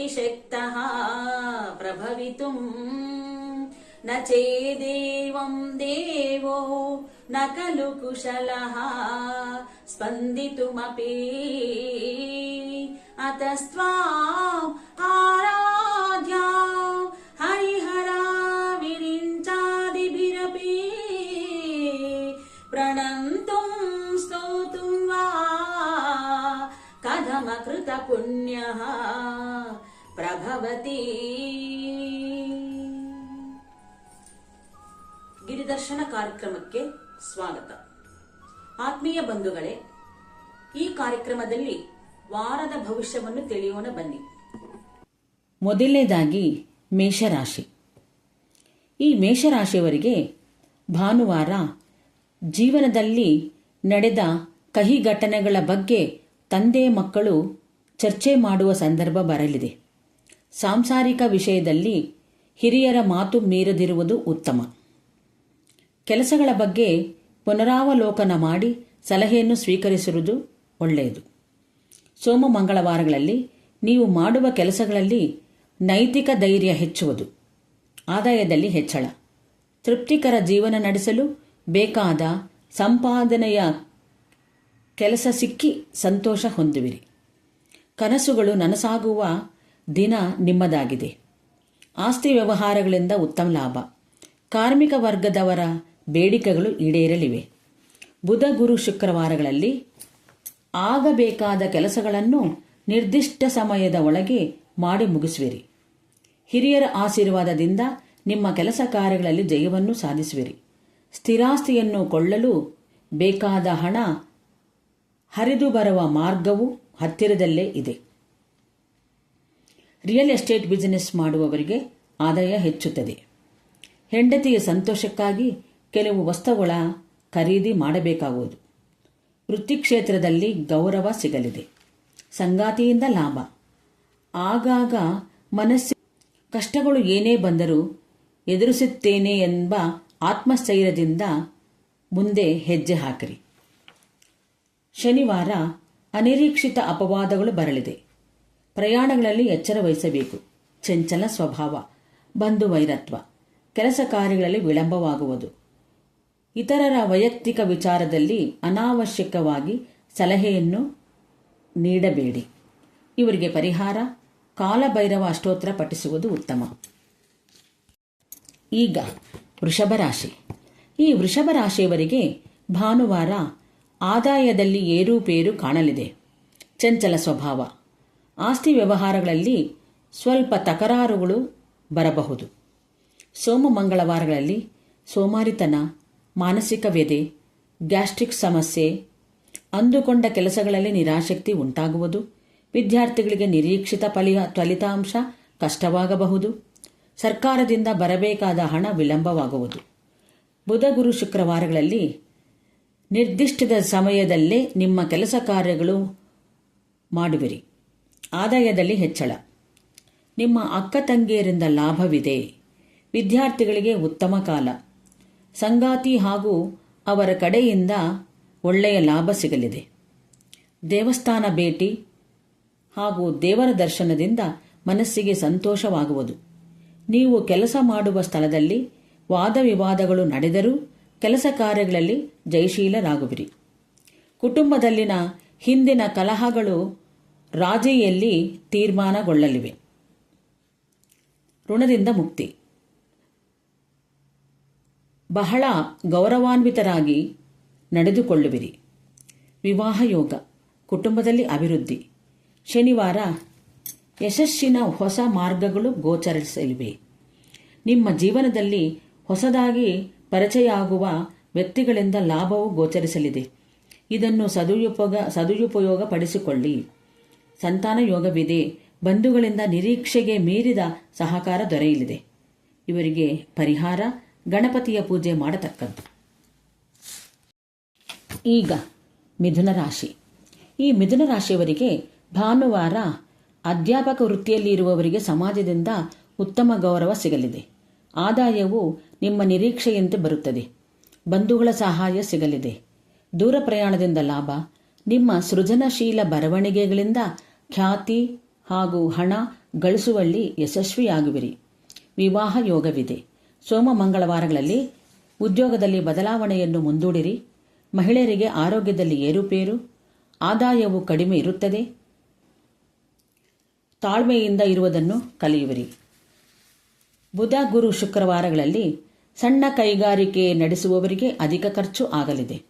అతిశక్తः ప్రభవితుం न చేదేవం దేవో न ఖలు కుశలः స్పందితుమపి అతస్త్వాం ఆరాధ్యా హరిహరా విరించాదిభిరపి ప్రణంతుం స్తోతుం వా కథమకృత పుణ్యః ಪ್ರಭವತಿ. ಗಿರಿದರ್ಶನ ಕಾರ್ಯಕ್ರಮಕ್ಕೆ ಸ್ವಾಗತ. ಆತ್ಮೀಯ ಬಂಧುಗಳೇ, ಈ ಕಾರ್ಯಕ್ರಮದಲ್ಲಿ ವಾರದ ಭವಿಷ್ಯವನ್ನು ತಿಳಿಯೋಣ ಬನ್ನಿ. ಮೊದಲನೇದಾಗಿ ಮೇಷರಾಶಿ. ಈ ಮೇಷರಾಶಿಯವರಿಗೆ ಭಾನುವಾರ ಜೀವನದಲ್ಲಿ ನಡೆದ ಕಹಿ ಘಟನೆಗಳ ಬಗ್ಗೆ ತಂದೆ ಮಕ್ಕಳು ಚರ್ಚೆ ಮಾಡುವ ಸಂದರ್ಭ ಬರಲಿದೆ. ಸಾಂಸಾರಿಕ ವಿಷಯದಲ್ಲಿ ಹಿರಿಯರ ಮಾತು ಮೀರದಿರುವುದು ಉತ್ತಮ. ಕೆಲಸಗಳ ಬಗ್ಗೆ ಪುನರಾವಲೋಕನ ಮಾಡಿ ಸಲಹೆಯನ್ನು ಸ್ವೀಕರಿಸುವುದು ಒಳ್ಳೆಯದು. ಸೋಮ ಮಂಗಳವಾರಗಳಲ್ಲಿ ನೀವು ಮಾಡುವ ಕೆಲಸಗಳಲ್ಲಿ ನೈತಿಕ ಧೈರ್ಯ ಹೆಚ್ಚುವುದು. ಆದಾಯದಲ್ಲಿ ಹೆಚ್ಚಳ. ತೃಪ್ತಿಕರ ಜೀವನ ನಡೆಸಲು ಬೇಕಾದ ಸಂಪಾದನೆಯ ಕೆಲಸ ಸಿಕ್ಕಿ ಸಂತೋಷ ಹೊಂದುವಿರಿ. ಕನಸುಗಳು ನನಸಾಗುವ ದಿನ ನಿಮ್ಮದಾಗಿದೆ. ಆಸ್ತಿ ವ್ಯವಹಾರಗಳಿಂದ ಉತ್ತಮ ಲಾಭ. ಕಾರ್ಮಿಕ ವರ್ಗದವರ ಬೇಡಿಕೆಗಳು ಈಡೇರಲಿವೆ. ಬುಧ ಗುರು ಶುಕ್ರವಾರಗಳಲ್ಲಿ ಆಗಬೇಕಾದ ಕೆಲಸಗಳನ್ನು ನಿರ್ದಿಷ್ಟ ಸಮಯದ ಒಳಗೆ ಮಾಡಿ ಮುಗಿಸುವಿರಿ. ಹಿರಿಯರ ಆಶೀರ್ವಾದದಿಂದ ನಿಮ್ಮ ಕೆಲಸ ಕಾರ್ಯಗಳಲ್ಲಿ ಜಯವನ್ನು ಸಾಧಿಸುವಿರಿ. ಸ್ಥಿರಾಸ್ತಿಯನ್ನು ಕೊಳ್ಳಲು ಬೇಕಾದ ಹಣ ಹರಿದು ಬರುವ ಮಾರ್ಗವು ಹತ್ತಿರದಲ್ಲೇ ಇದೆ. ರಿಯಲ್ ಎಸ್ಟೇಟ್ ಬಿಸಿನೆಸ್ ಮಾಡುವವರಿಗೆ ಆದಾಯ ಹೆಚ್ಚುತ್ತದೆ. ಹೆಂಡತಿಯ ಸಂತೋಷಕ್ಕಾಗಿ ಕೆಲವು ವಸ್ತುಗಳ ಖರೀದಿ ಮಾಡಬೇಕಾಗುವುದು. ವೃತ್ತಿ ಕ್ಷೇತ್ರದಲ್ಲಿ ಗೌರವ ಸಿಗಲಿದೆ. ಸಂಗಾತಿಯಿಂದ ಲಾಭ. ಆಗಾಗ ಮನಸ್ಸು ಕಷ್ಟಗಳು ಏನೇ ಬಂದರೂ ಎದುರಿಸುತ್ತೇನೆ ಎಂಬ ಆತ್ಮಸ್ಥೈರ್ಯದಿಂದ ಮುಂದೆ ಹೆಜ್ಜೆ ಹಾಕಿರಿ. ಶನಿವಾರ ಅನಿರೀಕ್ಷಿತ ಅಪವಾದಗಳು ಬರಲಿದೆ. ಪ್ರಯಾಣಗಳಲ್ಲಿ ಎಚ್ಚರ ವಹಿಸಬೇಕು. ಚಂಚಲ ಸ್ವಭಾವ, ಬಂಧು ವೈರತ್ವ, ಕೆಲಸ ಕಾರ್ಯಗಳಲ್ಲಿ ವಿಳಂಬವಾಗುವುದು. ಇತರರ ವೈಯಕ್ತಿಕ ವಿಚಾರದಲ್ಲಿ ಅನಾವಶ್ಯಕವಾಗಿ ಸಲಹೆಯನ್ನು ನೀಡಬೇಡಿ. ಇವರಿಗೆ ಪರಿಹಾರ, ಕಾಲಭೈರವ ಅಷ್ಟೋತ್ತರ ಪಠಿಸುವುದು ಉತ್ತಮ. ಈಗ ವೃಷಭ ರಾಶಿ. ಈ ವೃಷಭ ರಾಶಿಯವರಿಗೆ ಭಾನುವಾರ ಆದಾಯದಲ್ಲಿ ಏರುಪೇರು ಕಾಣಲಿದೆ. ಚಂಚಲ ಸ್ವಭಾವ ಆಸ್ತಿ ವ್ಯವಹಾರಗಳಲ್ಲಿ ಸ್ವಲ್ಪ ತಕರಾರುಗಳು ಬರಬಹುದು. ಸೋಮ ಮಂಗಳವಾರಗಳಲ್ಲಿ ಸೋಮಾರಿತನ, ಮಾನಸಿಕ ವ್ಯದೆ ಗ್ಯಾಸ್ಟ್ರಿಕ್ ಸಮಸ್ಯೆ, ಅಂದುಕೊಂಡ ಕೆಲಸಗಳಲ್ಲಿ ನಿರಾಸಕ್ತಿ ಉಂಟಾಗುವುದು, ವಿದ್ಯಾರ್ಥಿಗಳಿಗೆ ನಿರೀಕ್ಷಿತ ಫಲಿ, ಫಲಿತಾಂಶ ಕಷ್ಟವಾಗಬಹುದು, ಸರ್ಕಾರದಿಂದ ಬರಬೇಕಾದ ಹಣ ವಿಳಂಬವಾಗುವುದು. ಬುಧ ಗುರು ಶುಕ್ರವಾರಗಳಲ್ಲಿ ನಿರ್ದಿಷ್ಟದ ಸಮಯದಲ್ಲೇ ನಿಮ್ಮ ಕೆಲಸ ಕಾರ್ಯಗಳು ಮಾಡುವಿರಿ. ಆದಾಯದಲ್ಲಿ ಹೆಚ್ಚಳ. ನಿಮ್ಮ ಅಕ್ಕ ತಂಗಿಯರಿಂದ ಲಾಭವಿದೆ. ವಿದ್ಯಾರ್ಥಿಗಳಿಗೆ ಉತ್ತಮ ಕಾಲ. ಸಂಗಾತಿ ಹಾಗೂ ಅವರ ಕಡೆಯಿಂದ ಒಳ್ಳೆಯ ಲಾಭ ಸಿಗಲಿದೆ. ದೇವಸ್ಥಾನ ಭೇಟಿ ಹಾಗೂ ದೇವರ ದರ್ಶನದಿಂದ ಮನಸ್ಸಿಗೆ ಸಂತೋಷವಾಗುವುದು. ನೀವು ಕೆಲಸ ಮಾಡುವ ಸ್ಥಳದಲ್ಲಿ ವಾದ ವಿವಾದಗಳು ನಡೆದರೂ ಕೆಲಸ ಕಾರ್ಯಗಳಲ್ಲಿ ಜಯಶೀಲರಾಗುವಿರಿ. ಕುಟುಂಬದಲ್ಲಿನ ಹಿಂದಿನ ಕಲಹಗಳು ರಾಜಿಯಲ್ಲಿ ತೀರ್ಮಾನಗೊಳ್ಳಲಿವೆ. ಋಣದಿಂದ ಮುಕ್ತಿ. ಬಹಳ ಗೌರವಾನ್ವಿತರಾಗಿ ನಡೆದುಕೊಳ್ಳುವಿರಿ. ವಿವಾಹ ಯೋಗ, ಕುಟುಂಬದಲ್ಲಿ ಅಭಿವೃದ್ಧಿ. ಶನಿವಾರ ಯಶಸ್ಸಿನ ಹೊಸ ಮಾರ್ಗಗಳು ಗೋಚರಿಸಲಿವೆ. ನಿಮ್ಮ ಜೀವನದಲ್ಲಿ ಹೊಸದಾಗಿ ಪರಿಚಯ ಆಗುವ ವ್ಯಕ್ತಿಗಳಿಂದ ಲಾಭವು ಗೋಚರಿಸಲಿದೆ. ಇದನ್ನು ಸದುಪಯೋಗ ಸದುಪಯೋಗ ಪಡಿಸಿಕೊಳ್ಳಿ ಸಂತಾನ ಯೋಗವಿದೆ. ಬಂಧುಗಳಿಂದ ನಿರೀಕ್ಷೆಗೆ ಮೀರಿದ ಸಹಕಾರ ದೊರೆಯಲಿದೆ. ಇವರಿಗೆ ಪರಿಹಾರ, ಗಣಪತಿಯ ಪೂಜೆ ಮಾಡತಕ್ಕದ್ದು. ಈಗ ಮಿಥುನ ರಾಶಿ. ಈ ಮಿಥುನ ರಾಶಿಯವರಿಗೆ ಭಾನುವಾರ ಅಧ್ಯಾಪಕ ವೃತ್ತಿಯಲ್ಲಿ ಇರುವವರಿಗೆ ಸಮಾಜದಿಂದ ಉತ್ತಮ ಗೌರವ ಸಿಗಲಿದೆ. ಆದಾಯವು ನಿಮ್ಮ ನಿರೀಕ್ಷೆಯಂತೆ ಬರುತ್ತದೆ. ಬಂಧುಗಳ ಸಹಾಯ ಸಿಗಲಿದೆ. ದೂರ ಪ್ರಯಾಣದಿಂದ ಲಾಭ, ನಿಮ್ಮ ಸೃಜನಶೀಲ ಬರವಣಿಗೆಗಳಿಂದ ಖ್ಯಾತಿ ಹಾಗೂ ಹಣ ಗಳಿಸುವಲ್ಲಿ ಯಶಸ್ವಿಯಾಗುವಿರಿ. ವಿವಾಹ ಯೋಗವಿದೆ. ಸೋಮ ಮಂಗಳವಾರಗಳಲ್ಲಿ ಉದ್ಯೋಗದಲ್ಲಿ ಬದಲಾವಣೆಯನ್ನು ಮುಂದೂಡಿರಿ. ಮಹಿಳೆಯರಿಗೆ ಆರೋಗ್ಯದಲ್ಲಿ ಏರುಪೇರು, ಆದಾಯವು ಕಡಿಮೆ ಇರುತ್ತದೆ. ತಾಳ್ಮೆಯಿಂದ ಇರುವುದನ್ನು ಕಲಿಯುವಿರಿ. ಬುಧ ಗುರು ಶುಕ್ರವಾರಗಳಲ್ಲಿ ಸಣ್ಣ ಕೈಗಾರಿಕೆ ನಡೆಸುವವರಿಗೆ ಅಧಿಕ ಖರ್ಚು ಆಗಲಿದೆ.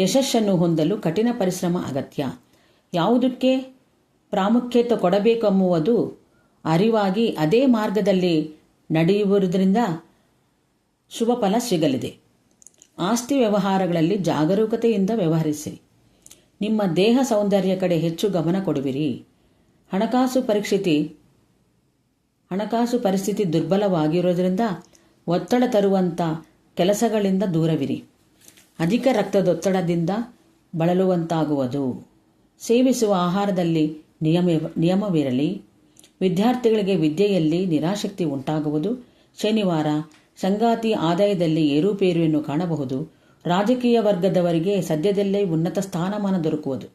ಯಶಸ್ಸನ್ನು ಹೊಂದಲು ಕಠಿಣ ಪರಿಶ್ರಮ ಅಗತ್ಯ. ಯಾವುದಕ್ಕೆ? ಪ್ರಾಮುಖ್ಯತೆ ಕೊಡಬೇಕೆಂಬುವುದು ಅರಿವಾಗಿ ಅದೇ ಮಾರ್ಗದಲ್ಲಿ ನಡೆಯುವುದರಿಂದ ಶುಭ ಫಲ ಸಿಗಲಿದೆ. ಆಸ್ತಿ ವ್ಯವಹಾರಗಳಲ್ಲಿ ಜಾಗರೂಕತೆಯಿಂದ ವ್ಯವಹರಿಸಿರಿ ನಿಮ್ಮ ದೇಹ ಸೌಂದರ್ಯ ಕಡೆ ಹೆಚ್ಚು ಗಮನ ಕೊಡುವಿರಿ. ಹಣಕಾಸು ಪರಿಸ್ಥಿತಿ ಹಣಕಾಸು ಪರಿಸ್ಥಿತಿ ದುರ್ಬಲವಾಗಿರೋದರಿಂದ ಒತ್ತಡ ತರುವಂಥ ಕೆಲಸಗಳಿಂದ ದೂರವಿರಿ. ಅಧಿಕ ರಕ್ತದೊತ್ತಡದಿಂದ ಬಳಲುವಂತಾಗುವುದು. ಸೇವಿಸುವ ಆಹಾರದಲ್ಲಿ ನಿಯಮ, ನಿಯಮವಿರಲಿ, ವಿದ್ಯಾರ್ಥಿಗಳಿಗೆ ವಿದ್ಯೆಯಲ್ಲಿ ನಿರಾಸಕ್ತಿ ಉಂಟಾಗುವುದು, ಶನಿವಾರ ಸಂಗಾತಿ ಆದಾಯದಲ್ಲಿ ಏರುಪೇರುವನ್ನು ಕಾಣಬಹುದು, ರಾಜಕೀಯ ವರ್ಗದವರಿಗೆ ಸದ್ಯದಲ್ಲೇ ಉನ್ನತ ಸ್ಥಾನಮಾನ ದೊರಕುವುದು,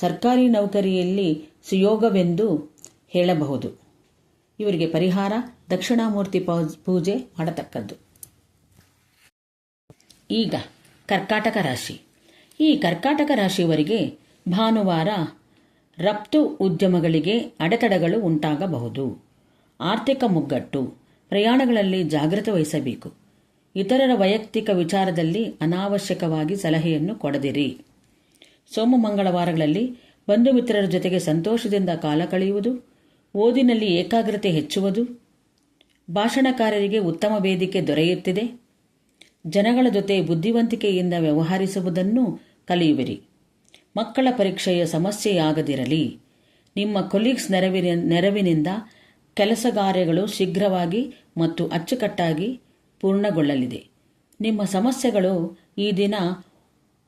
ಸರ್ಕಾರಿ ನೌಕರಿಯಲ್ಲಿ ಸುಯೋಗವೆಂದು ಹೇಳಬಹುದು. ಇವರಿಗೆ ಪರಿಹಾರ, ದಕ್ಷಿಣಾಮೂರ್ತಿ ಪೂಜೆ ಮಾಡತಕ್ಕದ್ದು. ಈಗ ಕರ್ಕಾಟಕ ರಾಶಿ. ಈ ಕರ್ಕಾಟಕ ರಾಶಿಯವರಿಗೆ ಭಾನುವಾರ ರಫ್ತು ಉದ್ಯಮಗಳಿಗೆ ಅಡೆತಡೆಗಳು ಉಂಟಾಗಬಹುದು. ಆರ್ಥಿಕ ಮುಗ್ಗಟ್ಟು, ಪ್ರಯಾಣಗಳಲ್ಲಿ ಜಾಗ್ರತೆ ವಹಿಸಬೇಕು. ಇತರರ ವೈಯಕ್ತಿಕ ವಿಚಾರದಲ್ಲಿ ಅನಾವಶ್ಯಕವಾಗಿ ಸಲಹೆಯನ್ನು ಕೊಡದಿರಿ. ಸೋಮ ಮಂಗಳವಾರಗಳಲ್ಲಿ ಬಂಧು ಮಿತ್ರರ ಜೊತೆಗೆ ಸಂತೋಷದಿಂದ ಕಾಲ ಕಳೆಯುವುದು, ಓದಿನಲ್ಲಿ ಏಕಾಗ್ರತೆ ಹೆಚ್ಚುವುದು, ಭಾಷಣಕಾರರಿಗೆ ಉತ್ತಮ ವೇದಿಕೆ ದೊರೆಯುತ್ತಿದೆ. ಜನಗಳ ಜೊತೆ ಬುದ್ಧಿವಂತಿಕೆಯಿಂದ ವ್ಯವಹರಿಸುವುದನ್ನು ಕಲಿಯುವಿರಿ. ಮಕ್ಕಳ ಪರೀಕ್ಷೆಯ ಸಮಸ್ಯೆಯಾಗದಿರಲಿ. ನಿಮ್ಮ ಕೊಲೀಗ್ಸ್ ನೆರವಿನ, ನೆರವಿನಿಂದ ಕೆಲಸಗಾರ್ಯಗಳು ಶೀಘ್ರವಾಗಿ ಮತ್ತು ಅಚ್ಚುಕಟ್ಟಾಗಿ ಪೂರ್ಣಗೊಳ್ಳಲಿದೆ. ನಿಮ್ಮ ಸಮಸ್ಯೆಗಳು ಈ ದಿನ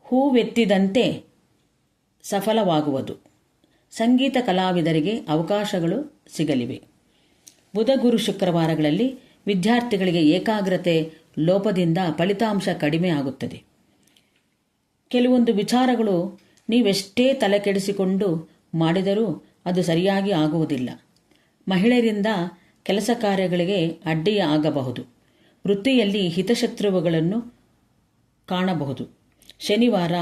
ಹೂವೆತ್ತಿದಂತೆ ಸಫಲವಾಗುವುದು. ಸಂಗೀತ ಕಲಾವಿದರಿಗೆ ಅವಕಾಶಗಳು ಸಿಗಲಿವೆ. ಬುಧ ಗುರು ಶುಕ್ರವಾರಗಳಲ್ಲಿ ವಿದ್ಯಾರ್ಥಿಗಳಿಗೆ ಏಕಾಗ್ರತೆ ಲೋಪದಿಂದ ಫಲಿತಾಂಶ ಕಡಿಮೆ ಆಗುತ್ತದೆ. ಕೆಲವೊಂದು ವಿಚಾರಗಳು ನೀವೆಷ್ಟೇ ತಲೆ ಕೆಡಿಸಿಕೊಂಡು ಮಾಡಿದರೂ ಅದು ಸರಿಯಾಗಿ ಆಗುವುದಿಲ್ಲ. ಮಹಿಳೆಯರಿಂದ ಕೆಲಸ ಕಾರ್ಯಗಳಿಗೆ ಅಡ್ಡಿಯಾಗಬಹುದು ವೃತ್ತಿಯಲ್ಲಿ ಹಿತಶತ್ರುವುಗಳನ್ನು ಕಾಣಬಹುದು. ಶನಿವಾರ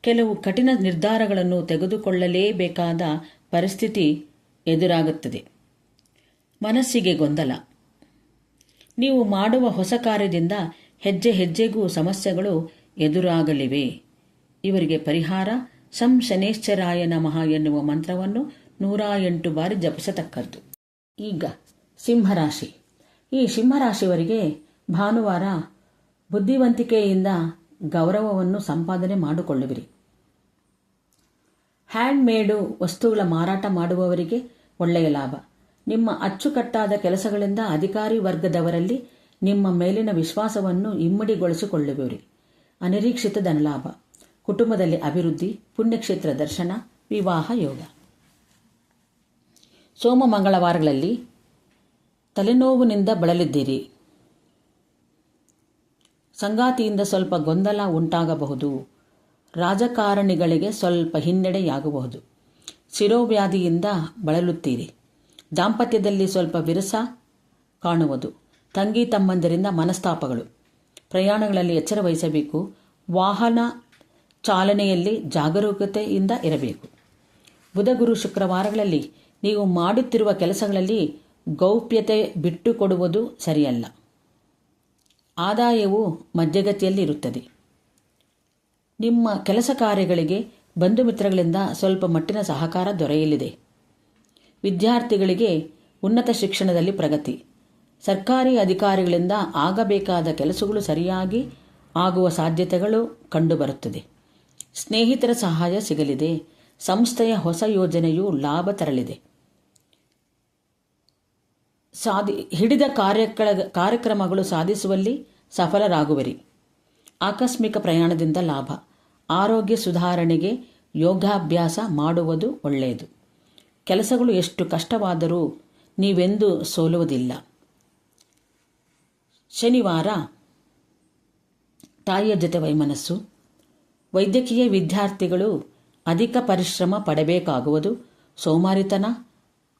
ಕೆಲವು ಕಠಿಣ ನಿರ್ಧಾರಗಳನ್ನು ತೆಗೆದುಕೊಳ್ಳಲೇಬೇಕಾದ ಪರಿಸ್ಥಿತಿ ಎದುರಾಗುತ್ತದೆ. ಮನಸ್ಸಿಗೆ ಗೊಂದಲ. ನೀವು ಮಾಡುವ ಹೊಸ ಕಾರ್ಯದಿಂದ ಹೆಜ್ಜೆ ಹೆಜ್ಜೆಗೂ ಸಮಸ್ಯೆಗಳು ಎದುರಾಗಲಿವೆ. ಇವರಿಗೆ ಪರಿಹಾರ ಸಂ ಶನೇಶ್ವರಾಯ ನಮಃ ಎನ್ನುವ ಮಂತ್ರವನ್ನು ನೂರ ಎಂಟು ಬಾರಿ ಜಪಿಸತಕ್ಕದ್ದು. ಈಗ ಸಿಂಹರಾಶಿ. ಈ ಸಿಂಹರಾಶಿಯವರಿಗೆ ಭಾನುವಾರ ಬುದ್ಧಿವಂತಿಕೆಯಿಂದ ಗೌರವವನ್ನು ಸಂಪಾದನೆ ಮಾಡಿಕೊಳ್ಳುವಿರಿ. ಹ್ಯಾಂಡ್ ಮೇಡು ವಸ್ತುಗಳ ಮಾರಾಟ ಮಾಡುವವರಿಗೆ ಒಳ್ಳೆಯ ಲಾಭ. ನಿಮ್ಮ ಅಚ್ಚುಕಟ್ಟಾದ ಕೆಲಸಗಳಿಂದ ಅಧಿಕಾರಿ ವರ್ಗದವರಲ್ಲಿ ನಿಮ್ಮ ಮೇಲಿನ ವಿಶ್ವಾಸವನ್ನು ಇಮ್ಮಡಿಗೊಳಿಸಿಕೊಳ್ಳುವಿರಿ. ಅನಿರೀಕ್ಷಿತ ಧನಲಾಭ. ಕುಟುಂಬದಲ್ಲಿ ಅಭಿವೃದ್ಧಿ, ಪುಣ್ಯಕ್ಷೇತ್ರ ದರ್ಶನ, ವಿವಾಹ, ಯೋಗ. ಸೋಮ ಮಂಗಳವಾರಗಳಲ್ಲಿ ತಲೆನೋವಿನಿಂದ ಬಳಲಿದ್ದೀರಿ. ಸಂಗಾತಿಯಿಂದ ಸ್ವಲ್ಪ ಗೊಂದಲ ಉಂಟಾಗಬಹುದು. ರಾಜಕಾರಣಿಗಳಿಗೆ ಸ್ವಲ್ಪ ಹಿನ್ನಡೆಯಾಗಬಹುದು. ಶಿರೋವ್ಯಾಧಿಯಿಂದ ಬಳಲುತ್ತೀರಿ. ದಾಂಪತ್ಯದಲ್ಲಿ ಸ್ವಲ್ಪ ವಿರಸ ಕಾಣುವುದು. ತಂಗಿ ತಮ್ಮಂದಿರಿಂದ ಮನಸ್ತಾಪಗಳು. ಪ್ರಯಾಣಗಳಲ್ಲಿ ಎಚ್ಚರ ವಹಿಸಬೇಕು. ವಾಹನ ಚಾಲನೆಯಲ್ಲಿ ಜಾಗರೂಕತೆಯಿಂದ ಇರಬೇಕು. ಬುಧಗುರು ಶುಕ್ರವಾರಗಳಲ್ಲಿ ನೀವು ಮಾಡುತ್ತಿರುವ ಕೆಲಸಗಳಲ್ಲಿ ಗೌಪ್ಯತೆ ಬಿಟ್ಟುಕೊಡುವುದು ಸರಿಯಲ್ಲ. ಆದಾಯವು ಮಧ್ಯಗತಿಯಲ್ಲಿ ಇರುತ್ತದೆ. ನಿಮ್ಮ ಕೆಲಸ ಕಾರ್ಯಗಳಿಗೆ ಬಂಧು ಮಿತ್ರಗಳಿಂದ ಸ್ವಲ್ಪ ಮಟ್ಟಿನ ಸಹಕಾರ ದೊರೆಯಲಿದೆ. ವಿದ್ಯಾರ್ಥಿಗಳಿಗೆ ಉನ್ನತ ಶಿಕ್ಷಣದಲ್ಲಿ ಪ್ರಗತಿ. ಸರ್ಕಾರಿ ಅಧಿಕಾರಿಗಳಿಂದ ಆಗಬೇಕಾದ ಕೆಲಸಗಳು ಸರಿಯಾಗಿ ಆಗುವ ಸಾಧ್ಯತೆಗಳು ಕಂಡುಬರುತ್ತದೆ. ಸ್ನೇಹಿತರ ಸಹಾಯ ಸಿಗಲಿದೆ. ಸಂಸ್ಥೆಯ ಹೊಸ ಯೋಜನೆಯು ಲಾಭ ತರಲಿದೆ. ಸಾಧಿ, ಹಿಡಿದ ಕಾರ್ಯಕ್ರ ಕಾರ್ಯಕ್ರಮಗಳು ಸಾಧಿಸುವಲ್ಲಿ ಸಫಲರಾಗುವರಿ. ಆಕಸ್ಮಿಕ ಪ್ರಯಾಣದಿಂದ ಲಾಭ. ಆರೋಗ್ಯ ಸುಧಾರಣೆಗೆ ಯೋಗಾಭ್ಯಾಸ ಮಾಡುವುದು ಒಳ್ಳೆಯದು. ಕೆಲಸಗಳು ಎಷ್ಟು ಕಷ್ಟವಾದರೂ ನೀವೆಂದು ಸೋಲುವುದಿಲ್ಲ. ಶನಿವಾರ, ತಾಯಿಯ ಜೊತೆ ವೈಮನಸ್ಸು. ವೈದ್ಯಕೀಯ ವಿದ್ಯಾರ್ಥಿಗಳು ಅಧಿಕ ಪರಿಶ್ರಮ ಪಡಬೇಕಾಗುವುದು. ಸೋಮಾರಿತನ,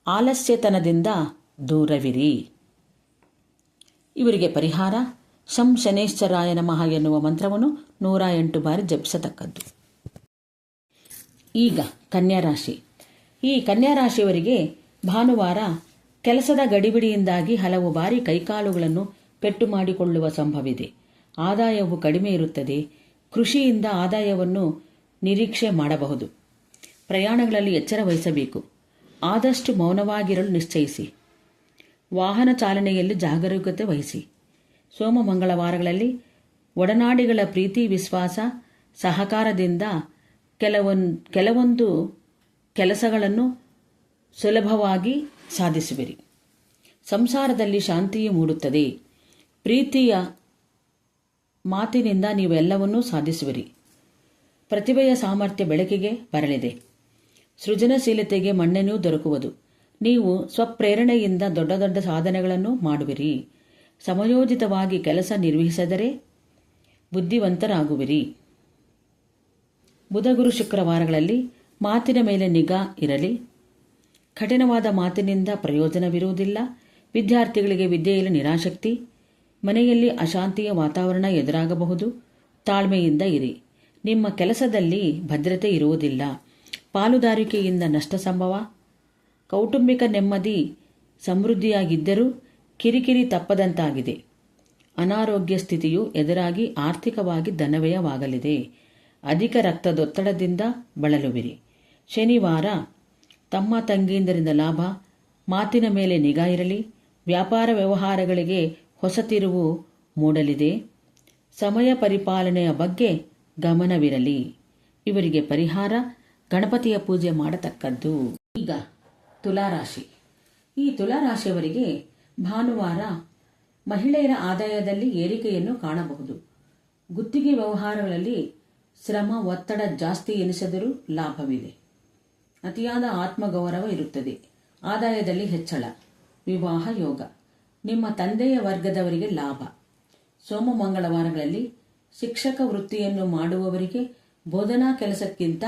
ಆಲಸ್ಯತನದಿಂದ ದೂರವಿರಿ. ಇವರಿಗೆ ಪರಿಹಾರ, ಶಂ ಶನೇಶ್ವರಾಯ ನಮಃ ಎನ್ನುವ ಮಂತ್ರವನ್ನು ನೂರ ಎಂಟು ಬಾರಿ ಜಪಿಸತಕ್ಕದ್ದು. ಈಗ ಕನ್ಯಾ ರಾಶಿ ಈ ಕನ್ಯಾ ರಾಶಿಯವರಿಗೆ ಭಾನುವಾರ ಕೆಲಸದ ಗಡಿಬಿಡಿಯಿಂದಾಗಿ ಹಲವು ಬಾರಿ ಕೈಕಾಲುಗಳನ್ನು ಪೆಟ್ಟು ಮಾಡಿಕೊಳ್ಳುವ ಸಂಭವಿದೆ. ಆದಾಯವು ಕಡಿಮೆ ಇರುತ್ತದೆ. ಕೃಷಿಯಿಂದ ಆದಾಯವನ್ನು ನಿರೀಕ್ಷೆ ಮಾಡಬಹುದು. ಪ್ರಯಾಣಗಳಲ್ಲಿ ಎಚ್ಚರ ವಹಿಸಬೇಕು. ಆದಷ್ಟು ಮೌನವಾಗಿರಲು ನಿಶ್ಚಯಿಸಿ. ವಾಹನ ಚಾಲನೆಯಲ್ಲಿ ಜಾಗರೂಕತೆ ವಹಿಸಿ. ಸೋಮ ಮಂಗಳವಾರಗಳಲ್ಲಿ ಒಡನಾಡಿಗಳ ಪ್ರೀತಿ, ವಿಶ್ವಾಸ, ಸಹಕಾರದಿಂದ ಕೆಲವೊಂದು ಕೆಲವೊಂದು ಕೆಲಸಗಳನ್ನು ಸುಲಭವಾಗಿ ಸಾಧಿಸುವಿರಿ. ಸಂಸಾರದಲ್ಲಿ ಶಾಂತಿಯು ಮೂಡುತ್ತದೆ. ಪ್ರೀತಿಯ ಮಾತಿನಿಂದ ನೀವೆಲ್ಲವನ್ನೂ ಸಾಧಿಸುವಿರಿ. ಪ್ರತಿಭೆಯ ಸಾಮರ್ಥ್ಯ ಬೆಳಕಿಗೆ ಬರಲಿದೆ. ಸೃಜನಶೀಲತೆಗೆ ಮಣ್ಣೆನೂ ದೊರಕುವುದು. ನೀವು ಸ್ವಪ್ರೇರಣೆಯಿಂದ ದೊಡ್ಡ ದೊಡ್ಡ ಸಾಧನೆಗಳನ್ನು ಮಾಡುವಿರಿ. ಸಮಯೋಚಿತವಾಗಿ ಕೆಲಸ ನಿರ್ವಹಿಸಿದರೆ ಬುದ್ಧಿವಂತರಾಗುವಿರಿ. ಬುಧಗುರು ಶುಕ್ರವಾರಗಳಲ್ಲಿ ಮಾತಿನ ಮೇಲೆ ನಿಗಾ ಇರಲಿ. ಕಠಿಣವಾದ ಮಾತಿನಿಂದ ಪ್ರಯೋಜನವಿರುವುದಿಲ್ಲ. ವಿದ್ಯಾರ್ಥಿಗಳಿಗೆ ವಿದ್ಯೆಯಲ್ಲಿ ನಿರಾಸಕ್ತಿ ಮನೆಯಲ್ಲಿ ಅಶಾಂತಿಯ ವಾತಾವರಣ ಎದುರಾಗಬಹುದು. ತಾಳ್ಮೆಯಿಂದ ಇರಿ. ನಿಮ್ಮ ಕೆಲಸದಲ್ಲಿ ಭದ್ರತೆ ಇರುವುದಿಲ್ಲ. ಪಾಲುದಾರಿಕೆಯಿಂದ ನಷ್ಟ ಸಂಭವ. ಕೌಟುಂಬಿಕ ನೆಮ್ಮದಿ ಸಮೃದ್ಧಿಯಾಗಿದ್ದರೂ ಕಿರಿಕಿರಿ ತಪ್ಪದಂತಾಗಿದೆ. ಅನಾರೋಗ್ಯ ಸ್ಥಿತಿಯು ಎದುರಾಗಿ ಆರ್ಥಿಕವಾಗಿ ಧನವ್ಯಯವಾಗಲಿದೆ. ಅಧಿಕ ರಕ್ತದೊತ್ತಡದಿಂದ ಬಳಲುವಿರಿ. ಶನಿವಾರ ತಮ್ಮ ತಂಗಿಯಿಂದರಿಂದ ಲಾಭ, ಮಾತಿನ ಮೇಲೆ ನಿಗಾ ಇರಲಿ, ವ್ಯಾಪಾರ ವ್ಯವಹಾರಗಳಿಗೆ ಹೊಸ ತಿರುವು ಮೂಡಲಿದೆ. ಸಮಯ ಪರಿಪಾಲನೆಯ ಬಗ್ಗೆ ಗಮನವಿರಲಿ. ಇವರಿಗೆ ಪರಿಹಾರ ಗಣಪತಿಯ ಪೂಜೆ ಮಾಡತಕ್ಕದ್ದು. ಈಗ ತುಲಾರಾಶಿ. ಈ ತುಲಾರಾಶಿಯವರಿಗೆ ಭಾನುವಾರ ಮಹಿಳೆಯರ ಆದಾಯದಲ್ಲಿ ಏರಿಕೆಯನ್ನು ಕಾಣಬಹುದು. ಗುತ್ತಿಗೆ ವ್ಯವಹಾರಗಳಲ್ಲಿ ಶ್ರಮ, ಒತ್ತಡ ಜಾಸ್ತಿ ಎನಿಸಿದರೂ ಲಾಭವಿದೆ. ಅತಿಯಾದ ಆತ್ಮಗೌರವ ಇರುತ್ತದೆ. ಆದಾಯದಲ್ಲಿ ಹೆಚ್ಚಳ. ವಿವಾಹ ಯೋಗ. ನಿಮ್ಮ ತಂದೆಯ ವರ್ಗದವರಿಗೆ ಲಾಭ. ಸೋಮ ಮಂಗಳವಾರಗಳಲ್ಲಿ ಶಿಕ್ಷಕ ವೃತ್ತಿಯನ್ನು ಮಾಡುವವರಿಗೆ ಬೋಧನಾ ಕೆಲಸಕ್ಕಿಂತ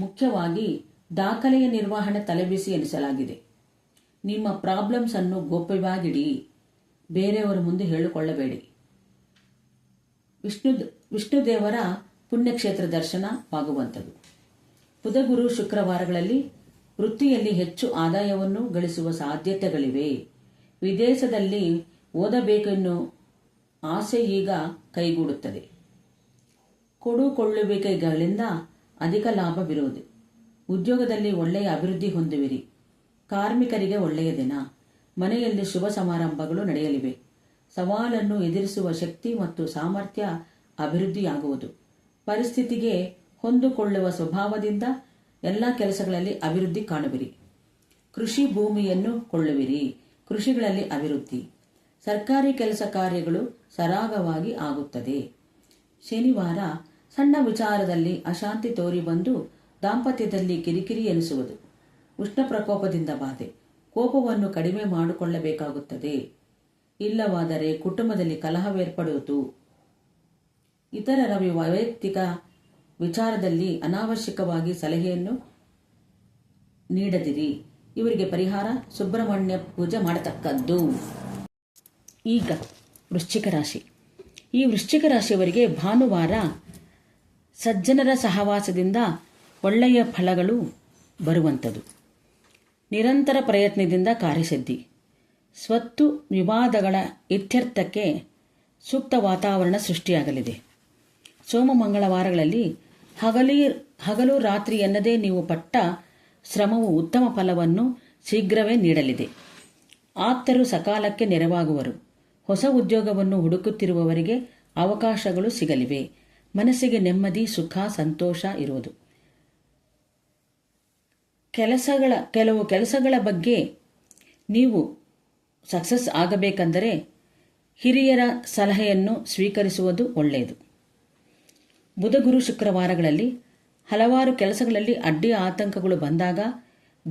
ಮುಖ್ಯವಾಗಿ ದಾಖಲೆಯ ನಿರ್ವಹಣೆ ತಲೆಬಿಸಿ ಎನಿಸಲಾಗಿದೆ. ನಿಮ್ಮ ಪ್ರಾಬ್ಲಮ್ಸ್ ಅನ್ನು ಗೋಪ್ಯವಾಗಿಡಿ. ಬೇರೆಯವರ ಮುಂದೆ ಹೇಳಿಕೊಳ್ಳಬೇಡಿ. ವಿಷ್ಣು, ವಿಷ್ಣುದೇವರ ಪುಣ್ಯಕ್ಷೇತ್ರ ದರ್ಶನವಾಗುವಂಥದ್ದು ಬುಧಗುರು ಶುಕ್ರವಾರಗಳಲ್ಲಿ ವೃತ್ತಿಯಲ್ಲಿ ಹೆಚ್ಚು ಆದಾಯವನ್ನು ಗಳಿಸುವ ಸಾಧ್ಯತೆಗಳಿವೆ. ವಿದೇಶದಲ್ಲಿ ಓದಬೇಕೆನ್ನು ಆಸೆ ಈಗ ಕೈಗೂಡುತ್ತದೆ. ಕೊಡುಕೊಳ್ಳುವಿಕೆಗಳಿಂದ ಅಧಿಕ ಲಾಭವಿರುವುದು. ಉದ್ಯೋಗದಲ್ಲಿ ಒಳ್ಳೆಯ ಅಭಿವೃದ್ಧಿ ಹೊಂದುವಿರಿ. ಕಾರ್ಮಿಕರಿಗೆ ಒಳ್ಳೆಯ ದಿನ. ಮನೆಯಲ್ಲಿ ಶುಭ ಸಮಾರಂಭಗಳು ನಡೆಯಲಿವೆ. ಸವಾಲನ್ನು ಎದುರಿಸುವ ಶಕ್ತಿ ಮತ್ತು ಸಾಮರ್ಥ್ಯ ಅಭಿವೃದ್ಧಿಯಾಗುವುದು. ಪರಿಸ್ಥಿತಿಗೆ ಹೊಂದಿಕೊಳ್ಳುವ ಸ್ವಭಾವದಿಂದ ಎಲ್ಲ ಕೆಲಸಗಳಲ್ಲಿ ಅಭಿವೃದ್ಧಿ ಕಾಣುವಿರಿ. ಕೃಷಿ ಭೂಮಿಯನ್ನು ಕೊಳ್ಳುವಿರಿ. ಕೃಷಿಗಳಲ್ಲಿ ಅಭಿವೃದ್ಧಿ. ಸರ್ಕಾರಿ ಕೆಲಸ ಕಾರ್ಯಗಳು ಸರಾಗವಾಗಿ ಆಗುತ್ತದೆ. ಶನಿವಾರ ಸಣ್ಣ ವಿಚಾರದಲ್ಲಿ ಅಶಾಂತಿ ತೋರಿ ಬಂದು ದಾಂಪತ್ಯದಲ್ಲಿ ಕಿರಿಕಿರಿ ಎನಿಸುವುದು. ಉಷ್ಣ ಪ್ರಕೋಪದಿಂದ ಬಾಧೆ. ಕೋಪವನ್ನು ಕಡಿಮೆ ಮಾಡಿಕೊಳ್ಳಬೇಕಾಗುತ್ತದೆ. ಇಲ್ಲವಾದರೆ ಕುಟುಂಬದಲ್ಲಿ ಕಲಹವೇರ್ಪಡುವುದು ಇತರರ ವೈಯಕ್ತಿಕ ವಿಚಾರದಲ್ಲಿ ಅನಾವಶ್ಯಕವಾಗಿ ಸಲಹೆಯನ್ನು ನೀಡದಿರಿ. ಇವರಿಗೆ ಪರಿಹಾರ ಸುಬ್ರಹ್ಮಣ್ಯ ಪೂಜೆ ಮಾಡತಕ್ಕದ್ದು. ಈಗ ವೃಶ್ಚಿಕ ರಾಶಿ. ಈ ವೃಶ್ಚಿಕ ರಾಶಿಯವರಿಗೆ ಭಾನುವಾರ ಸಜ್ಜನರ ಸಹವಾಸದಿಂದ ಒಳ್ಳೆಯ ಫಲಗಳು ಬರುವಂಥದ್ದು. ನಿರಂತರ ಪ್ರಯತ್ನದಿಂದ ಕಾರ್ಯಸಿದ್ಧಿ. ಸ್ವತ್ತು ವಿವಾದಗಳ ಇತ್ಯರ್ಥಕ್ಕೆ ಸೂಕ್ತ ವಾತಾವರಣ ಸೃಷ್ಟಿಯಾಗಲಿದೆ. ಸೋಮ ಮಂಗಳವಾರಗಳಲ್ಲಿ ಹಗಲಿ ಹಗಲು ರಾತ್ರಿ ಎನ್ನದೇ ನೀವು ಪಟ್ಟ ಶ್ರಮವು ಉತ್ತಮ ಫಲವನ್ನು ಶೀಘ್ರವೇ ನೀಡಲಿದೆ. ಆಪ್ತರು ಸಕಾಲಕ್ಕೆ ನೆರವಾಗುವರು. ಹೊಸ ಉದ್ಯೋಗವನ್ನು ಹುಡುಕುತ್ತಿರುವವರಿಗೆ ಅವಕಾಶಗಳು ಸಿಗಲಿವೆ. ಮನಸ್ಸಿಗೆ ನೆಮ್ಮದಿ, ಸುಖ, ಸಂತೋಷ ಇರುವುದು. ಕೆಲಸಗಳ, ಕೆಲವು ಕೆಲಸಗಳ ಬಗ್ಗೆ ನೀವು ಸಕ್ಸಸ್ ಆಗಬೇಕೆಂದರೆ ಹಿರಿಯರ ಸಲಹೆಯನ್ನು ಸ್ವೀಕರಿಸುವುದು ಒಳ್ಳೆಯದು. ಬುಧಗುರು ಶುಕ್ರವಾರಗಳಲ್ಲಿ ಹಲವಾರು ಕೆಲಸಗಳಲ್ಲಿ ಅಡ್ಡಿ ಆತಂಕಗಳು ಬಂದಾಗ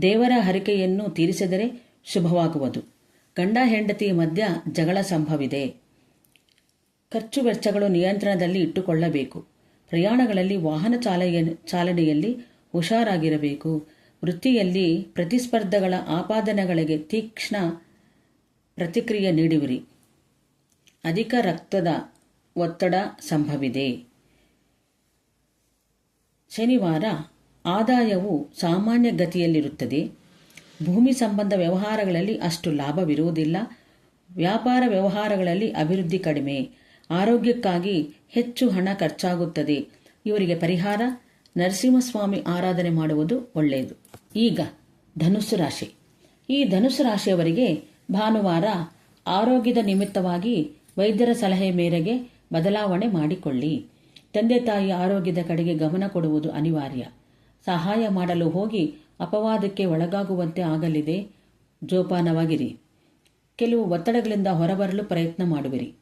ದೇವರ ಹರಿಕೆಯನ್ನು ತೀರಿಸಿದರೆ ಶುಭವಾಗುವುದು. ಗಂಡ ಹೆಂಡತಿ ಮಧ್ಯ ಜಗಳ ಸಂಭವಿದೆ. ಖರ್ಚು ವೆಚ್ಚಗಳು ನಿಯಂತ್ರಣದಲ್ಲಿ ಇಟ್ಟುಕೊಳ್ಳಬೇಕು. ಪ್ರಯಾಣಗಳಲ್ಲಿ ವಾಹನ ಚಾಲಯ, ಚಾಲನೆಯಲ್ಲಿ ಹುಷಾರಾಗಿರಬೇಕು. ವೃತ್ತಿಯಲ್ಲಿ ಪ್ರತಿಸ್ಪರ್ಧಗಳ ಆಪಾದನೆಗಳಿಗೆ ತೀಕ್ಷ್ಣ ಪ್ರತಿಕ್ರಿಯೆ ನೀಡುವಿರಿ. ಅಧಿಕ ರಕ್ತದ ಒತ್ತಡ ಸಂಭವಿದೆ. ಶನಿವಾರ ಆದಾಯವು ಸಾಮಾನ್ಯ ಗತಿಯಲ್ಲಿರುತ್ತದೆ. ಭೂಮಿ ಸಂಬಂಧ ವ್ಯವಹಾರಗಳಲ್ಲಿ ಅಷ್ಟು ಲಾಭವಿರುವುದಿಲ್ಲ. ವ್ಯಾಪಾರ ವ್ಯವಹಾರಗಳಲ್ಲಿ ಅಭಿವೃದ್ಧಿ ಕಡಿಮೆ. ಆರೋಗ್ಯಕ್ಕಾಗಿ ಹೆಚ್ಚು ಹಣ ಖರ್ಚಾಗುತ್ತದೆ. ಇವರಿಗೆ ಪರಿಹಾರ, ನರಸಿಂಹಸ್ವಾಮಿ ಆರಾಧನೆ ಮಾಡುವುದು ಒಳ್ಳೆಯದು. ಈಗ ಧನುಸ್ಸು ರಾಶಿ. ಈ ಧನುಸ್ಸು ರಾಶಿಯವರಿಗೆ ಭಾನುವಾರ ಆರೋಗ್ಯದ ನಿಮಿತ್ತವಾಗಿ ವೈದ್ಯರ ಸಲಹೆ ಮೇರೆಗೆ ಬದಲಾವಣೆ ಮಾಡಿಕೊಳ್ಳಿ. ತಂದೆ ತಾಯಿ ಆರೋಗ್ಯದ ಕಡೆಗೆ ಗಮನ ಕೊಡುವುದು ಅನಿವಾರ್ಯ. ಸಹಾಯ ಮಾಡಲು ಹೋಗಿ ಅಪವಾದಕ್ಕೆ ಒಳಗಾಗುವಂತೆ ಆಗಲಿದೆ. ಜೋಪಾನವಾಗಿರಿ. ಕೆಲವು ಒತ್ತಡಗಳಿಂದ ಹೊರಬರಲು ಪ್ರಯತ್ನ ಮಾಡುವಿರಿ.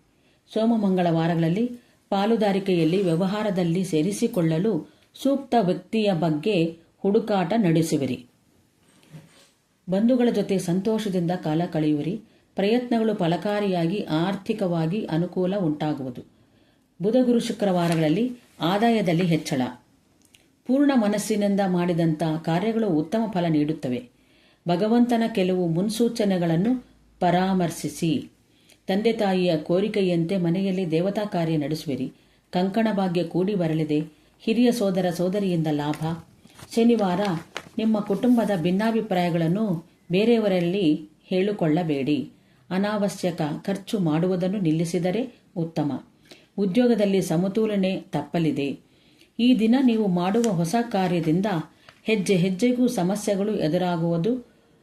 ಸೋಮ ಮಂಗಳವಾರಗಳಲ್ಲಿ ಪಾಲುದಾರಿಕೆಯಲ್ಲಿ ವ್ಯವಹಾರದಲ್ಲಿ ಸೇರಿಸಿಕೊಳ್ಳಲು ಸೂಕ್ತ ವ್ಯಕ್ತಿಯ ಬಗ್ಗೆ ಹುಡುಕಾಟ ನಡೆಸುವಿರಿ. ಬಂಧುಗಳ ಜೊತೆ ಸಂತೋಷದಿಂದ ಕಾಲ ಕಳೆಯುವಿರಿ. ಪ್ರಯತ್ನಗಳು ಫಲಕಾರಿಯಾಗಿ ಆರ್ಥಿಕವಾಗಿ ಅನುಕೂಲ ಉಂಟಾಗುವುದು. ಬುಧಗುರು ಶುಕ್ರವಾರಗಳಲ್ಲಿ ಆದಾಯದಲ್ಲಿ ಹೆಚ್ಚಳ. ಪೂರ್ಣ ಮನಸ್ಸಿನಿಂದ ಮಾಡಿದಂಥ ಕಾರ್ಯಗಳು ಉತ್ತಮ ಫಲ ನೀಡುತ್ತವೆ. ಭಗವಂತನ ಕೆಲವು ಮುನ್ಸೂಚನೆಗಳನ್ನು ಪರಾಮರ್ಶಿಸಿ. ತಂದೆ ತಾಯಿಯ ಕೋರಿಕೆಯಂತೆ ಮನೆಯಲ್ಲಿ ದೇವತಾ ಕಾರ್ಯ ನಡೆಸುವಿರಿ. ಕಂಕಣ ಭಾಗ್ಯ ಕೂಡಿ ಬರಲಿದೆ. ಹಿರಿಯ ಸೋದರ ಸೋದರಿಯಿಂದ ಲಾಭ. ಶನಿವಾರ ನಿಮ್ಮ ಕುಟುಂಬದ ಭಿನ್ನಾಭಿಪ್ರಾಯಗಳನ್ನು ಬೇರೆಯವರಲ್ಲಿ ಹೇಳಿಕೊಳ್ಳಬೇಡಿ. ಅನಾವಶ್ಯಕ ಖರ್ಚು ಮಾಡುವುದನ್ನು ನಿಲ್ಲಿಸಿದರೆ ಉತ್ತಮ. ಉದ್ಯೋಗದಲ್ಲಿ ಸಮತೋಲನೆ ತಪ್ಪಲಿದೆ. ಈ ದಿನ ನೀವು ಮಾಡುವ ಹೊಸ ಕಾರ್ಯದಿಂದ ಹೆಜ್ಜೆ ಹೆಜ್ಜೆಗೂ ಸಮಸ್ಯೆಗಳು ಎದುರಾಗುವುದು.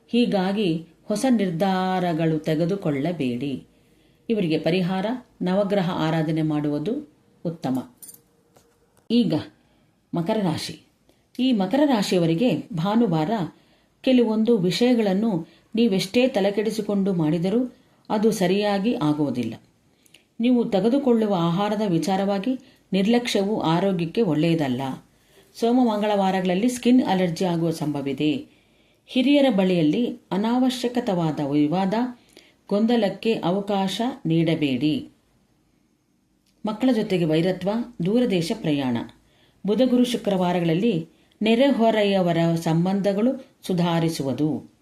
ಹೀಗಾಗಿ ಹೊಸ ನಿರ್ಧಾರಗಳು ತೆಗೆದುಕೊಳ್ಳಬೇಡಿ. ಇವರಿಗೆ ಪರಿಹಾರ, ನವಗ್ರಹ ಆರಾಧನೆ ಮಾಡುವುದು ಉತ್ತಮ. ಈಗ ಮಕರ ರಾಶಿ. ಈ ಮಕರ ರಾಶಿಯವರಿಗೆ ಭಾನುವಾರ ಕೆಲವೊಂದು ವಿಷಯಗಳನ್ನು ನೀವೆಷ್ಟೇ ತಲೆಕೆಡಿಸಿಕೊಂಡು ಮಾಡಿದರೂ ಅದು ಸರಿಯಾಗಿ ಆಗುವುದಿಲ್ಲ. ನೀವು ತೆಗೆದುಕೊಳ್ಳುವ ಆಹಾರದ ವಿಚಾರವಾಗಿ ನಿರ್ಲಕ್ಷ್ಯವು ಆರೋಗ್ಯಕ್ಕೆ ಒಳ್ಳೆಯದಲ್ಲ. ಸೋಮ ಮಂಗಳವಾರಗಳಲ್ಲಿ ಸ್ಕಿನ್ ಅಲರ್ಜಿ ಆಗುವ ಸಂಭವಿದೆ. ಹಿರಿಯರ ಬಳಿಯಲ್ಲಿ ಅನಾವಶ್ಯಕತವಾದ ವಿವಾದ, ಗೊಂದಲಕ್ಕೆ ಅವಕಾಶ ನೀಡಬೇಡಿ. ಮಕ್ಕಳ ಜೊತೆಗೆ ವೈರತ್ವ, ದೂರದೇಶ ಪ್ರಯಾಣ. ಬುಧಗುರು ಶುಕ್ರವಾರಗಳಲ್ಲಿ ನೆರೆಹೊರೆಯವರ ಸಂಬಂಧಗಳು ಸುಧಾರಿಸುವುದು.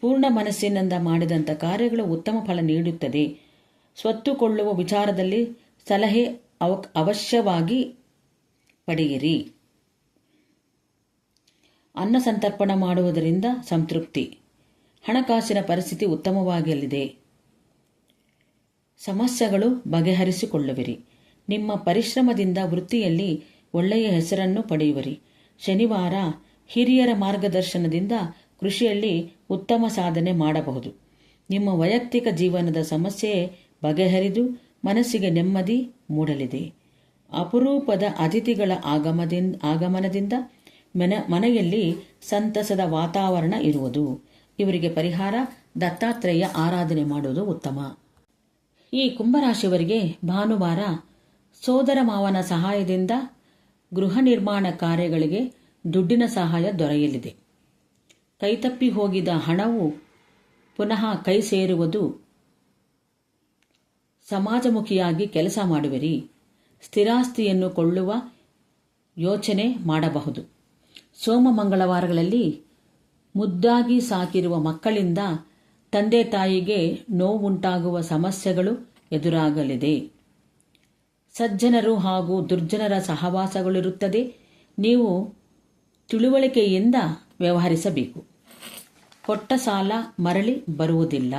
ಪೂರ್ಣ ಮನಸ್ಸಿನಿಂದ ಮಾಡಿದಂಥ ಕಾರ್ಯಗಳು ಉತ್ತಮ ಫಲ ನೀಡುತ್ತದೆ. ಸ್ವತ್ತು ಕೊಳ್ಳುವ ವಿಚಾರದಲ್ಲಿ ಸಲಹೆ ಅವ ಅವಶ್ಯವಾಗಿ ಪಡೆಯಿರಿ. ಅನ್ನ ಸಂತರ್ಪಣ ಮಾಡುವುದರಿಂದ ಸಂತೃಪ್ತಿ. ಹಣಕಾಸಿನ ಪರಿಸ್ಥಿತಿ ಉತ್ತಮವಾಗಲಿದೆ ಸಮಸ್ಯೆಗಳು ಬಗೆಹರಿಸಿಕೊಳ್ಳುವಿರಿ. ನಿಮ್ಮ ಪರಿಶ್ರಮದಿಂದ ವೃತ್ತಿಯಲ್ಲಿ ಒಳ್ಳೆಯ ಹೆಸರನ್ನು ಪಡೆಯುವಿರಿ. ಶನಿವಾರ ಹಿರಿಯರ ಮಾರ್ಗದರ್ಶನದಿಂದ ಕೃಷಿಯಲ್ಲಿ ಉತ್ತಮ ಸಾಧನೆ ಮಾಡಬಹುದು. ನಿಮ್ಮ ವೈಯಕ್ತಿಕ ಜೀವನದ ಸಮಸ್ಯೆ ಬಗೆಹರಿದು ಮನಸ್ಸಿಗೆ ನೆಮ್ಮದಿ ಮೂಡಲಿದೆ. ಅಪರೂಪದ ಅತಿಥಿಗಳ ಆಗಮದಿಂದ ಆಗಮನದಿಂದ ಮನ, ಮನೆಯಲ್ಲಿ ಸಂತಸದ ವಾತಾವರಣ ಇರುವುದು. ಇವರಿಗೆ ಪರಿಹಾರ ದತ್ತಾತ್ರೇಯ ಆರಾಧನೆ ಮಾಡುವುದು ಉತ್ತಮ. ಈ ಕುಂಭರಾಶಿಯವರಿಗೆ ಭಾನುವಾರ ಸೋದರ ಮಾವನ ಸಹಾಯದಿಂದ ಗೃಹ ನಿರ್ಮಾಣ ಕಾರ್ಯಗಳಿಗೆ ದುಡ್ಡಿನ ಸಹಾಯ ದೊರೆಯಲಿದೆ. ಕೈತಪ್ಪಿ ಹೋಗಿದ ಹಣವು ಪುನಃ ಕೈ ಸೇರುವುದು ಸಮಾಜಮುಖಿಯಾಗಿ ಕೆಲಸ ಮಾಡುವಿರಿ. ಸ್ಥಿರಾಸ್ತಿಯನ್ನು ಕೊಳ್ಳುವ ಯೋಚನೆ ಮಾಡಬಹುದು. ಸೋಮ ಮಂಗಳವಾರಗಳಲ್ಲಿ ಮುದ್ದಾಗಿ ಸಾಕಿರುವ ಮಕ್ಕಳಿಂದ ತಂದೆ ತಾಯಿಗೆ ನೋವುಂಟಾಗುವ ಸಮಸ್ಯೆಗಳು ಎದುರಾಗಲಿದೆ. ಸಜ್ಜನರು ಹಾಗೂ ದುರ್ಜನರ ಸಹವಾಸಗಳಿರುತ್ತದೆ. ನೀವು ತಿಳುವಳಿಕೆಯಿಂದ ವ್ಯವಹರಿಸಬೇಕು. ಕೊಟ್ಟ ಸಾಲ ಮರಳಿ ಬರುವುದಿಲ್ಲ.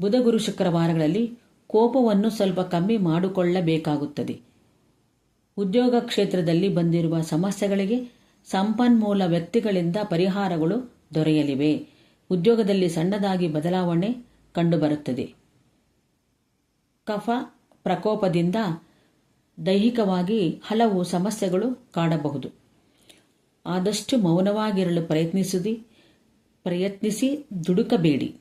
ಬುಧಗುರು ಶುಕ್ರವಾರಗಳಲ್ಲಿ ಕೋಪವನ್ನು ಸ್ವಲ್ಪ ಕಮ್ಮಿ ಮಾಡಿಕೊಳ್ಳಬೇಕಾಗುತ್ತದೆ. ಉದ್ಯೋಗ ಕ್ಷೇತ್ರದಲ್ಲಿ ಬಂದಿರುವ ಸಮಸ್ಯೆಗಳಿಗೆ ಸಂಪನ್ಮೂಲ ವ್ಯಕ್ತಿಗಳಿಂದ ಪರಿಹಾರಗಳು ದೊರೆಯಲಿವೆ. ಉದ್ಯೋಗದಲ್ಲಿ ಸಣ್ಣದಾಗಿ ಬದಲಾವಣೆ ಕಂಡುಬರುತ್ತದೆ. ಕಫ ಪ್ರಕೋಪದಿಂದ ದೈಹಿಕವಾಗಿ ಹಲವು ಸಮಸ್ಯೆಗಳು ಕಾಡಬಹುದು. ಆದಷ್ಟು ಮೌನವಾಗಿರಲು ಪ್ರಯತ್ನಿಸಿದಿ ಪ್ರಯತ್ನಿಸಿ ದುಡುಕಬೇಡಿ.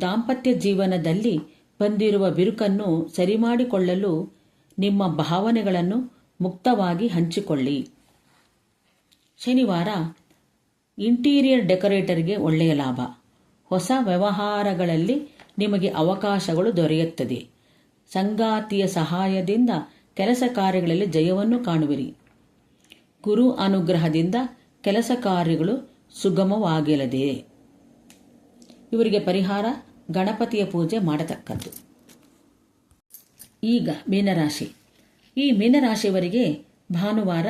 ದಾಂಪತ್ಯ ಜೀವನದಲ್ಲಿ ಬಂದಿರುವ ಬಿರುಕನ್ನು ಸರಿಮಾಡಿಕೊಳ್ಳಲು ನಿಮ್ಮ ಭಾವನೆಗಳನ್ನು ಮುಕ್ತವಾಗಿ ಹಂಚಿಕೊಳ್ಳಿ. ಶನಿವಾರ ಇಂಟೀರಿಯರ್ ಡೆಕೋರೇಟರ್ಗೆ ಒಳ್ಳೆಯ ಲಾಭ. ಹೊಸ ವ್ಯವಹಾರಗಳಲ್ಲಿ ನಿಮಗೆ ಅವಕಾಶಗಳು ದೊರೆಯುತ್ತದೆ. ಸಂಗಾತಿಯ ಸಹಾಯದಿಂದ ಕೆಲಸ ಕಾರ್ಯಗಳಲ್ಲಿ ಜಯವನ್ನು ಕಾಣುವಿರಿ. ಗುರು ಅನುಗ್ರಹದಿಂದ ಕೆಲಸ ಕಾರ್ಯಗಳು ಸುಗಮವಾಗಿರದೆ ಇವರಿಗೆ ಪರಿಹಾರ, ಗಣಪತಿಯ ಪೂಜೆ ಮಾಡತಕ್ಕದ್ದು. ಈಗ ಮೀನರಾಶಿ. ಈ ಮೀನರಾಶಿಯವರಿಗೆ ಭಾನುವಾರ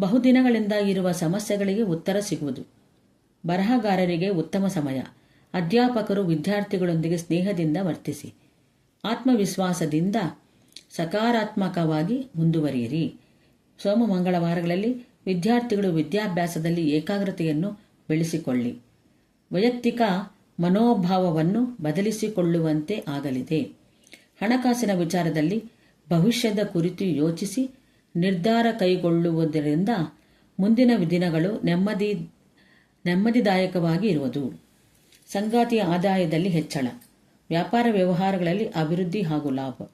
ಬಹುದಿನಗಳಿಂದ ಇರುವ ಸಮಸ್ಯೆಗಳಿಗೆ ಉತ್ತರ ಸಿಗುವುದು. ಬರಹಗಾರರಿಗೆ ಉತ್ತಮ ಸಮಯ. ಅಧ್ಯಾಪಕರು ವಿದ್ಯಾರ್ಥಿಗಳೊಂದಿಗೆ ಸ್ನೇಹದಿಂದ ವರ್ತಿಸಿ. ಆತ್ಮವಿಶ್ವಾಸದಿಂದ ಸಕಾರಾತ್ಮಕವಾಗಿ ಮುಂದುವರಿಯಿರಿ. ಸೋಮ ಮಂಗಳವಾರಗಳಲ್ಲಿ ವಿದ್ಯಾರ್ಥಿಗಳು ವಿದ್ಯಾಭ್ಯಾಸದಲ್ಲಿ ಏಕಾಗ್ರತೆಯನ್ನು ಬೆಳೆಸಿಕೊಳ್ಳಿ. ವೈಯಕ್ತಿಕ ಮನೋಭಾವವನ್ನು ಬದಲಿಸಿಕೊಳ್ಳುವಂತೆ ಆಗಲಿದೆ. ಹಣಕಾಸಿನ ವಿಚಾರದಲ್ಲಿ ಭವಿಷ್ಯದ ಕುರಿತು ಯೋಚಿಸಿ ನಿರ್ಧಾರ ಕೈಗೊಳ್ಳುವುದರಿಂದ ಮುಂದಿನ ದಿನಗಳು ನೆಮ್ಮದಿ, ನೆಮ್ಮದಿದಾಯಕವಾಗಿ ಇರುವುದು. ಸಂಗಾತಿಯ ಆದಾಯದಲ್ಲಿ ಹೆಚ್ಚಳ. ವ್ಯಾಪಾರ ವ್ಯವಹಾರಗಳಲ್ಲಿ ಅಭಿವೃದ್ಧಿ ಹಾಗೂ ಲಾಭ.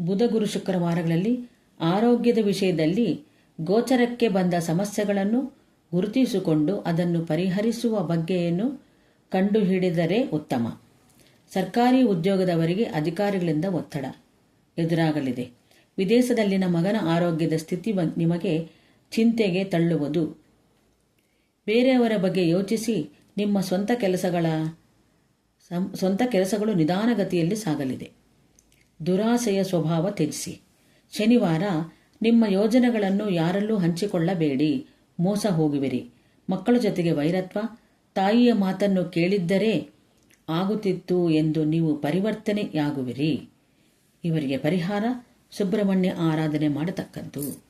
ಬುಧ ಗುರು ಶುಕ್ರವಾರಗಳಲ್ಲಿ ಆರೋಗ್ಯದ ವಿಷಯದಲ್ಲಿ ಗೋಚರಕ್ಕೆ ಬಂದ ಸಮಸ್ಯೆಗಳನ್ನು ಗುರುತಿಸಿಕೊಂಡು ಅದನ್ನು ಪರಿಹರಿಸುವ ಬಗ್ಗೆಯನ್ನು ಕಂಡುಹಿಡಿದರೆ ಉತ್ತಮ. ಸರ್ಕಾರಿ ಉದ್ಯೋಗದವರಿಗೆ ಅಧಿಕಾರಿಗಳಿಂದ ಒತ್ತಡ. ಎದುರಾಗಲಿದೆ. ವಿದೇಶದಲ್ಲಿನ ಮಗನ ಆರೋಗ್ಯದ ಸ್ಥಿತಿ ನಿಮಗೆ ಚಿಂತೆಗೆ ತಳ್ಳುವುದು. ಬೇರೆಯವರ ಬಗ್ಗೆ ಯೋಚಿಸಿ ನಿಮ್ಮ ಸ್ವಂತ ಕೆಲಸಗಳ ಸ್ವಂತ ಕೆಲಸಗಳು ನಿಧಾನಗತಿಯಲ್ಲಿ ಸಾಗಲಿದೆ. ದುರಾಸೆಯ ಸ್ವಭಾವ ತ್ಯಜಿಸಿ. ಶನಿವಾರ ನಿಮ್ಮ ಯೋಜನೆಗಳನ್ನು ಯಾರಲ್ಲೂ ಹಂಚಿಕೊಳ್ಳಬೇಡಿ. ಮೋಸ ಹೋಗುವಿರಿ ಮಕ್ಕಳ ಜೊತೆಗೆ ವೈರತ್ವ ತಾಯಿಯ ಮಾತನ್ನು ಕೇಳಿದ್ದರೆ ಆಗುತ್ತಿತ್ತು ಎಂದು ನೀವು ಪರಿವರ್ತನೆಯಾಗುವಿರಿ. ಇವರಿಗೆ ಪರಿಹಾರ ಸುಬ್ರಹ್ಮಣ್ಯ ಆರಾಧನೆ ಮಾಡತಕ್ಕದ್ದು.